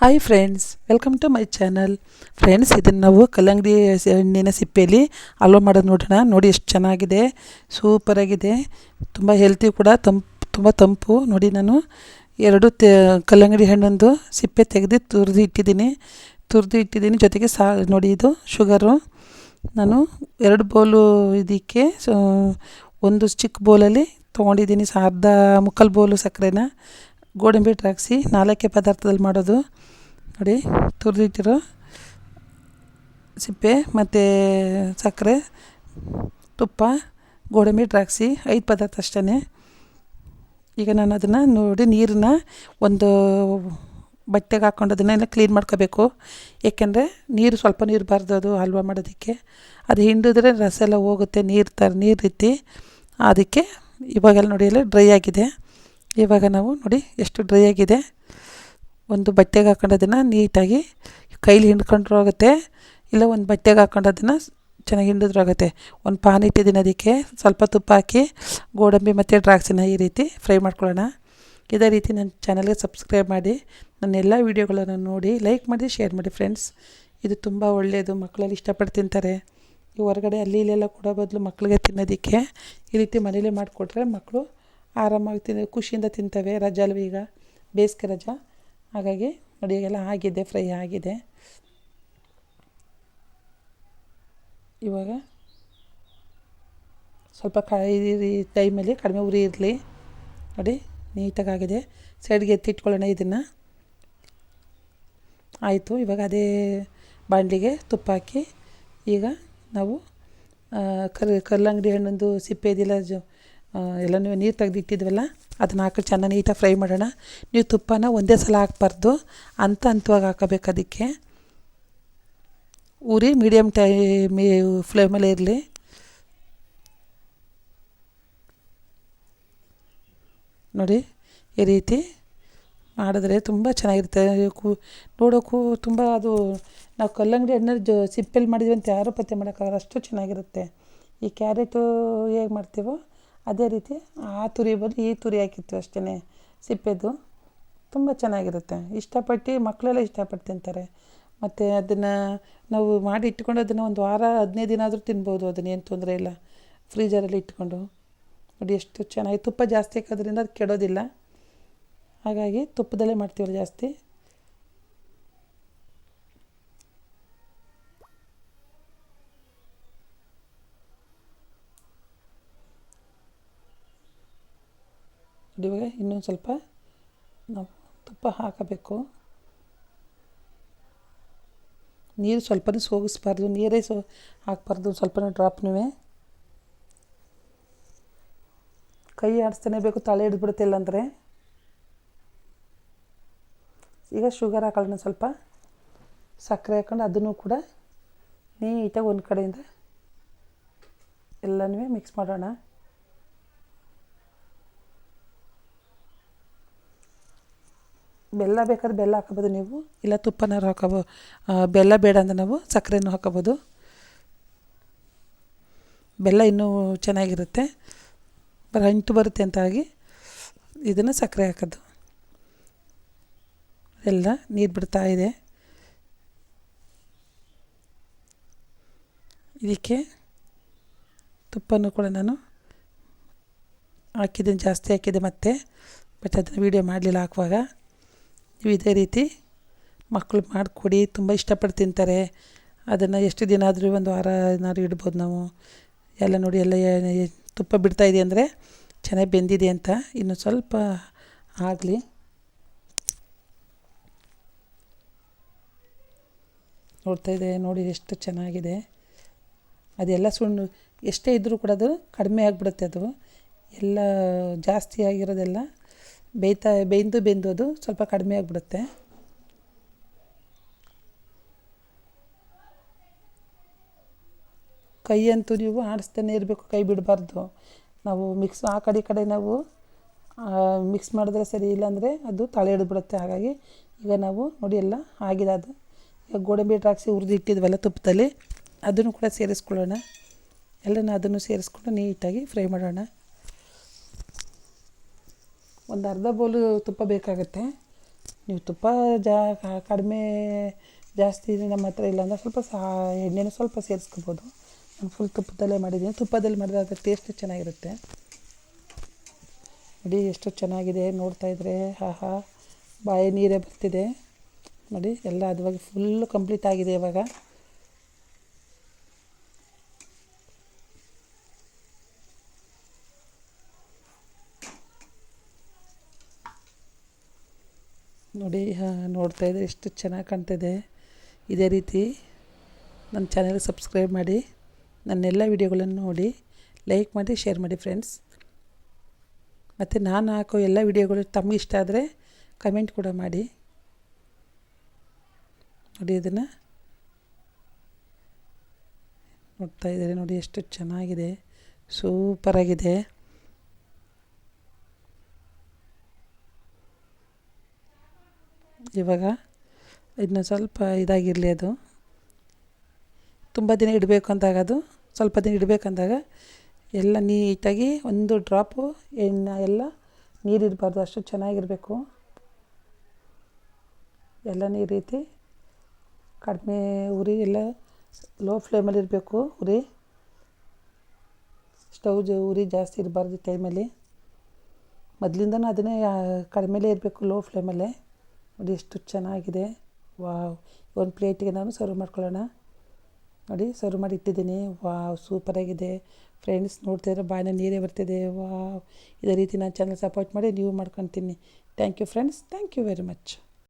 Hi friends welcome to my channel friends ಇದನ್ನು ನಾವು ಕಲ್ಲಂಗಡಿ ಹಣ್ಣಿನ ಸಿಪ್ಪೆಯಲ್ಲಿ ಅಲೋ ಮಾಡೋದು ನೋಡೋಣ. ನೋಡಿ ಎಷ್ಟು ಚೆನ್ನಾಗಿದೆ. ಸೂಪರಾಗಿದೆ ತುಂಬ ಹೆಲ್ತಿ ಕೂಡ, ತಂಪು, ತುಂಬ ತಂಪು. ನೋಡಿ ನಾನು ಎರಡು ತೆ, ಕಲ್ಲಂಗಡಿ ಹಣ್ಣೊಂದು ಸಿಪ್ಪೆ ತೆಗೆದು ತುರಿದು ಇಟ್ಟಿದ್ದೀನಿ. ತುರಿದು ಇಟ್ಟಿದ್ದೀನಿ. ಜೊತೆಗೆ ಸಾ, ನೋಡಿ ಇದು ಶುಗರು. ನಾನು ಎರಡು ಬೌಲು ಇದಕ್ಕೆ ಒಂದು ಚಿಕ್ಕ ಬೌಲಲ್ಲಿ ತೊಗೊಂಡಿದ್ದೀನಿ. ಸಹ ಅರ್ಧ ಮುಕ್ಕಾಲು ಬೌಲು ಸಕ್ಕರೆನ. ಗೋಡಂಬಿ ಟ್ರಾಕ್ಸಿ ನಾಲ್ಕೇ ಪದಾರ್ಥದಲ್ಲಿ ಮಾಡೋದು. ನೋಡಿ, ತುರಿದಿಟ್ಟಿರೋ ಸಿಪ್ಪೆ ಮತ್ತು ಸಕ್ಕರೆ, ತುಪ್ಪ, ಗೋಡಂಬಿ ಟ್ರಾಕ್ಸಿ ಐದು ಪದಾರ್ಥ ಅಷ್ಟೇ ಈಗ ನಾನು ಅದನ್ನು ನೋಡಿ ನೀರನ್ನ ಒಂದು ಬಟ್ಟೆಗೆ ಹಾಕ್ಕೊಂಡು ಅದನ್ನೆಲ್ಲ ಕ್ಲೀನ್ ಮಾಡ್ಕೋಬೇಕು. ಏಕೆಂದರೆ ನೀರು ಸ್ವಲ್ಪ ನೀರು ಬಾರ್ದು ಅದು ಹಲ್ವ ಮಾಡೋದಕ್ಕೆ. ಅದು ಹಿಂಡಿದ್ರೆ ರಸ ಎಲ್ಲ ಹೋಗುತ್ತೆ, ನೀರು ತರ ನೀರು ರೀತಿ ಅದಕ್ಕೆ ಇವಾಗೆಲ್ಲ ನೋಡಿ ಎಲ್ಲ ಡ್ರೈ ಆಗಿದೆ. ಇವಾಗ ನಾವು ನೋಡಿ ಎಷ್ಟು ಡ್ರೈ ಆಗಿದೆ. ಒಂದು ಬಟ್ಟೆಗೆ ಹಾಕೊಂಡೋದನ್ನು ನೀಟಾಗಿ ಕೈಲಿ ಹಿಂಡ್ಕೊಂಡ್ರೂ ಆಗುತ್ತೆ. ಇಲ್ಲ ಒಂದು ಬಟ್ಟೆಗೆ ಹಾಕೊಂಡು ಅದನ್ನು ಚೆನ್ನಾಗಿ ಹಿಂಡಿದ್ರೂ ಆಗುತ್ತೆ. ಒಂದು ಪಾನ್ ಇಟ್ಟಿದ್ದೀನಿ ಅದಕ್ಕೆ. ಸ್ವಲ್ಪ ತುಪ್ಪ ಹಾಕಿ, ಗೋಡಂಬಿ ಮತ್ತು ದ್ರಾಕ್ಷಿನ ಈ ರೀತಿ ಫ್ರೈ ಮಾಡ್ಕೊಳ್ಳೋಣ. ಇದೇ ರೀತಿ ನನ್ನ ಚಾನಲ್ಗೆ ಸಬ್ಸ್ಕ್ರೈಬ್ ಮಾಡಿ, ನನ್ನ ಎಲ್ಲ ವೀಡಿಯೋಗಳನ್ನು ನೋಡಿ, ಲೈಕ್ ಮಾಡಿ, ಶೇರ್ ಮಾಡಿ ಫ್ರೆಂಡ್ಸ್. ಇದು ತುಂಬ ಒಳ್ಳೆಯದು ಮಕ್ಕಳಲ್ಲಿ ಇಷ್ಟಪಟ್ಟು ತಿಂತಾರೆ. ಈ ಹೊರಗಡೆ ಅಲ್ಲಿ ಇಲ್ಲೆಲ್ಲ ಕೊಡೋ ಬದಲು ಮಕ್ಕಳಿಗೆ ತಿನ್ನೋದಕ್ಕೆ ಈ ರೀತಿ ಮನೇಲೇ ಮಾಡಿಕೊಟ್ರೆ ಮಕ್ಕಳು ಆರಾಮಾಗಿ ತಿನ್ನ ಖುಷಿಯಿಂದ ತಿಂತವೆ ರಜೆ ಈಗ? ಬೇಸಿಗೆ ರಜಾ. ಹಾಗಾಗಿ ನೋಡಿ ಈಗೆಲ್ಲ ಆಗಿದೆ, ಫ್ರೈ ಆಗಿದೆ. ಇವಾಗ ಸ್ವಲ್ಪ ಕ ಟೈಮಲ್ಲಿ ಕಡಿಮೆ ಉರಿ ಇರಲಿ. ನೋಡಿ ನೀಟಾಗಿ ಆಗಿದೆ ಸೈಡ್ಗೆ ಎತ್ತಿಟ್ಕೊಳ್ಳೋಣ ಇದನ್ನು. ಆಯಿತು, ಇವಾಗ ಅದೇ ಬಾಣಲಿಗೆ ತುಪ್ಪ ಹಾಕಿ ಈಗ ನಾವು ಕರ್ ಕಲ್ಲಂಗಡಿ ಹಣ್ಣೊಂದು ಸಿಪ್ಪೆ ಇದೆಯಲ್ಲ ಜ ಎಲ್ಲನೂ ನೀರು ತೆಗೆದಿಟ್ಟಿದ್ವಲ್ಲ? ಅದನ್ನ ಹಾಕಿ ಚೆನ್ನಾಗಿ ನೀಟಾಗಿ ಫ್ರೈ ಮಾಡೋಣ. ನೀವು ತುಪ್ಪನ ಒಂದೇ ಸಲ ಹಾಕ್ಬಾರ್ದು. ಅಂತ ಹಂತವಾಗಿ ಹಾಕಬೇಕು ಅದಕ್ಕೆ. ಉರಿ ಮೀಡಿಯಮ್ ಟೈ ಮೀ ಫ್ಲೇಮಲ್ಲೇ ಇರಲಿ. ನೋಡಿ, ಈ ರೀತಿ ಮಾಡಿದ್ರೆ ತುಂಬ ಚೆನ್ನಾಗಿರುತ್ತೆ. ಕೂ, ನೋಡೋಕ್ಕೂ ತುಂಬ ಅದು, ನಾವು ಕಲ್ಲಂಗಡಿ ಹಣ್ಣು ಜೊ, ಸಿಪ್ಪೆಲಿ ಮಾಡಿದ್ವಿ ಅಂತ ಯಾರೂ ಪತ್ತೆ ಮಾಡೋಕ್ಕಾಗಲ್ಲ. ಅಷ್ಟು ಚೆನ್ನಾಗಿರುತ್ತೆ. ಈ ಕ್ಯಾರೆಟು ಹೇಗೆ ಮಾಡ್ತೀವೋ ಅದೇ ರೀತಿ ಆ ತುರಿ ಬದಲು ಈ ತುರಿ ಹಾಕಿತ್ತು ಅಷ್ಟೇ ಸಿಪ್ಪೆದು. ತುಂಬ ಚೆನ್ನಾಗಿರುತ್ತೆ. ಇಷ್ಟಪಟ್ಟು ಮಕ್ಕಳೆಲ್ಲ ಇಷ್ಟಪಟ್ಟು ತಿಂತಾರೆ. ಮತ್ತು ಅದನ್ನು ನಾವು ಮಾಡಿ ಇಟ್ಕೊಂಡು ಅದನ್ನು ಒಂದು ವಾರ, ಹದಿನೈದು ದಿನ ಆದರೂ ತಿನ್ಬೋದು ಅದನ್ನು. ಏನು ತೊಂದರೆ ಇಲ್ಲ. ಫ್ರೀಜರಲ್ಲಿ ಇಟ್ಕೊಂಡು. ನೋಡಿ ಎಷ್ಟು ಚೆನ್ನಾಗಿ ತುಪ್ಪ ಜಾಸ್ತಿ ಹಾಕೋದ್ರಿಂದ ಅದು ಕೆಡೋದಿಲ್ಲ. ಹಾಗಾಗಿ ತುಪ್ಪದಲ್ಲೇ ಮಾಡ್ತೀವಿ ಜಾಸ್ತಿ. ಇವಾಗ ಇನ್ನೊಂದು ಸ್ವಲ್ಪ ನಾವು ತುಪ್ಪ ಹಾಕಬೇಕು. ನೀರು ಸ್ವಲ್ಪನೂ ಸೋಗಿಸ್ಬಾರ್ದು. ನೀರೇ ಸೋ ಹಾಕಬಾರ್ದು. ಸ್ವಲ್ಪನೂ ಡ್ರಾಪ್ನೂ. ಕೈ ಆಡಿಸ್ತಾನೆ ಬೇಕು. ತಲೆ ಹಿಡಿದ್ಬಿಡುತ್ತೆ ಇಲ್ಲಾಂದರೆ. ಈಗ ಶುಗರ್ ಹಾಕೊಳ್ಳೋಣ ಸ್ವಲ್ಪ. ಸಕ್ಕರೆ ಹಾಕೊಂಡು ಅದನ್ನು ಕೂಡ ನೀಟಾಗಿ ಒಂದು ಕಡೆಯಿಂದ ಎಲ್ಲನೂ ಮಿಕ್ಸ್ ಮಾಡೋಣ. ಬೆಲ್ಲ ಬೇಕಾದ್ರೆ ಬೆಲ್ಲ ಹಾಕೋಬೋದು ನೀವು, ಇಲ್ಲ ತುಪ್ಪನಾರು ಹಾಕೋಬೋ ಬೆಲ್ಲ ಬೇಡ ಅಂದರೆ ನಾವು ಸಕ್ಕರೆನೂ ಹಾಕೋಬೋದು. ಬೆಲ್ಲ ಇನ್ನೂ ಚೆನ್ನಾಗಿರುತ್ತೆ. ಬರ ಅಂಟು ಬರುತ್ತೆ ಅಂತ ಆಗಿ ಇದನ್ನು ಸಕ್ಕರೆ ಹಾಕೋದು. ಎಲ್ಲ ನೀರು ಬಿಡ್ತಾ ಇದೆ. ಇದಕ್ಕೆ ತುಪ್ಪನೂ ಕೂಡ ನಾನು ಹಾಕಿದ್ದೀನಿ, ಜಾಸ್ತಿ ಹಾಕಿದೆ ಮತ್ತೆ ಬಟ್ ಅದನ್ನು ವೀಡಿಯೋ ಮಾಡಲಿಲ್ಲ ಹಾಕುವಾಗ ನೀವು ಇದೇ ರೀತಿ ಮಕ್ಕಳು ಮಾಡಿಕೊಡಿ, ತುಂಬ ಇಷ್ಟಪಟ್ಟು ತಿಂತಾರೆ. ಅದನ್ನು ಎಷ್ಟು ದಿನ ಆದರೂ ಒಂದು ವಾರ ಏನಾದ್ರು ಇಡ್ಬೋದು ನಾವು. ಎಲ್ಲ ನೋಡಿ, ಎಲ್ಲ ತುಪ್ಪ ಬಿಡ್ತಾ ಇದೆ ಅಂದರೆ ಚೆನ್ನಾಗಿ ಬೆಂದಿದೆ ಅಂತ. ಇನ್ನು ಸ್ವಲ್ಪ ಆಗಲಿ. ನೋಡ್ತಾ ಇದೆ, ನೋಡಿ ಎಷ್ಟು ಚೆನ್ನಾಗಿದೆ. ಅದೆಲ್ಲ ಸುಣ್ಣ, ಎಷ್ಟೇ ಇದ್ದರೂ ಕೂಡ ಅದು ಕಡಿಮೆ ಆಗಿಬಿಡುತ್ತೆ ಅದು. ಎಲ್ಲ ಜಾಸ್ತಿ ಆಗಿರೋದೆಲ್ಲ ಬೇಯ್ತಾ, ಬೇಯ್ದು ಬೆಂದು ಅದು ಸ್ವಲ್ಪ ಕಡಿಮೆ ಆಗಿಬಿಡುತ್ತೆ. ಕೈ ಅಂತೂ ನೀವು ಆಡಿಸ್ತಾನೆ ಇರಬೇಕು, ಕೈ ಬಿಡಬಾರ್ದು. ನಾವು ಮಿಕ್ಸ್ ಆ ಕಡೆ ಕಡೆ ನಾವು ಮಿಕ್ಸ್ ಮಾಡಿದ್ರೆ ಸರಿ ಇಲ್ಲಾಂದರೆ ಅದು ತಳೆ ಹಿಡಿದ್ಬಿಡುತ್ತೆ ಹಾಗಾಗಿ ಈಗ ನಾವು ನೋಡಿ ಎಲ್ಲ ಆಗಿದೆ ಅದು. ಈಗ ಗೋಡಂಬಿ ದ್ರಾಕ್ಷಿ ಹುರಿದು ಇಟ್ಟಿದ್ವಲ್ಲ ತುಪ್ಪದಲ್ಲಿ, ಅದನ್ನು ಕೂಡ ಸೇರಿಸ್ಕೊಳ್ಳೋಣ. ಎಲ್ಲನೂ ಅದನ್ನು ಸೇರಿಸ್ಕೊಂಡು ನೀಟಾಗಿ ಫ್ರೈ ಮಾಡೋಣ. ಒಂದು ಅರ್ಧ ಬೌಲು ತುಪ್ಪ ಬೇಕಾಗುತ್ತೆ. ನೀವು ತುಪ್ಪ ಜಾ ಕಡಿಮೆ ಜಾಸ್ತಿ ನಮ್ಮ ಹತ್ರ ಇಲ್ಲ ಅಂದರೆ ಸ್ವಲ್ಪ ಸಹ ಎಣ್ಣೆನೂ ಸ್ವಲ್ಪ ಸೇರಿಸ್ಕೋಬೋದು. ನಾನು ಫುಲ್ ತುಪ್ಪದಲ್ಲೇ ಮಾಡಿದ್ದೀನಿ. ತುಪ್ಪದಲ್ಲಿ ಮಾಡಿದ್ರೆ ಅದರ ಟೇಸ್ಟ್ ಚೆನ್ನಾಗಿರುತ್ತೆ. ನೋಡಿ ಎಷ್ಟು ಚೆನ್ನಾಗಿದೆ ನೋಡ್ತಾ ಇದ್ರೆ. ಆಹಾ, ಬಾಯಿ ನೀರೇ ಬರ್ತಿದೆ. ನೋಡಿ, ಎಲ್ಲ ಅದವಾಗಿ ಫುಲ್ಲು ಕಂಪ್ಲೀಟ್ ಆಗಿದೆ ಇವಾಗ. ನೋಡಿ ನೋಡ್ತಾ ಇದ್ರೆ ಎಷ್ಟು ಚೆನ್ನಾಗಿ ಕಾಣ್ತಿದೆ. ಇದೇ ರೀತಿ ನನ್ನ ಚಾನೆಲ್ ಸಬ್ಸ್ಕ್ರೈಬ್ ಮಾಡಿ, ನನ್ನೆಲ್ಲ ವಿಡಿಯೋಗಳನ್ನು ನೋಡಿ ಲೈಕ್ ಮಾಡಿ ಶೇರ್ ಮಾಡಿ ಫ್ರೆಂಡ್ಸ್ ಮತ್ತು ನಾನು ಹಾಕೋ ಎಲ್ಲ ವಿಡಿಯೋಗಳು ತಮಗೆ ಇಷ್ಟ ಆದರೆ ಕಮೆಂಟ್ ಕೂಡ ಮಾಡಿ. ನೋಡಿ ಅದನ್ನು ನೋಡ್ತಾ ಇದ್ದಾರೆ ನೋಡಿ ಎಷ್ಟು ಚೆನ್ನಾಗಿದೆ. ಸೂಪರಾಗಿದೆ ಇವಾಗ ಇನ್ನು ಸ್ವಲ್ಪ ಇದಾಗಿರಲಿ ಅದು. ತುಂಬ ದಿನ ಇಡಬೇಕು ಅಂದಾಗ ಅದು ಸ್ವಲ್ಪ ದಿನ ಇಡಬೇಕಂದಾಗ ಎಲ್ಲ ನೀಟಾಗಿ ಒಂದು ಡ್ರಾಪು ಎಣ್ಣೆ ಎಲ್ಲ ನೀರಿರಬಾರ್ದು ಅಷ್ಟು ಚೆನ್ನಾಗಿರಬೇಕು. ಎಲ್ಲ ಈ ರೀತಿ ಕಡಿಮೆ ಉರಿ ಎಲ್ಲ ಲೋ ಫ್ಲೇಮಲ್ಲಿ ಇರಬೇಕು ಉರಿ. ಸ್ಟವ್ ಉರಿ ಜಾಸ್ತಿ ಇರಬಾರ್ದು ಟೈಮಲ್ಲಿ ಮೊದಲಿಂದನೂ ಅದನ್ನೇ ಕಡಿಮೆಲೇ ಇರಬೇಕು ಲೋ ಫ್ಲೇಮಲ್ಲೇ ನೋಡಿ ಎಷ್ಟು ಚೆನ್ನಾಗಿದೆ. ವಾವ್. ಒಂದು ಪ್ಲೇಟಿಗೆ ನಾನು ಸರ್ವ್ ಮಾಡ್ಕೊಳ್ಳೋಣ. ನೋಡಿ, ಸರ್ವ್ ಮಾಡಿ ಇಟ್ಟಿದ್ದೀನಿ. ವಾವ್ ಸೂಪರಾಗಿದೆ ಫ್ರೆಂಡ್ಸ್ ನೋಡ್ತಿದ್ರೆ ಬಾಯಿನ ನೀರೇ ಬರ್ತಿದೆ. ವಾವ್. ಇದೇ ರೀತಿ ನಾನು ಚಾನಲ್ ಸಪೋರ್ಟ್ ಮಾಡಿ ನೀವು ಮಾಡ್ಕೊತೀನಿ. Thank you friends. Thank you very much.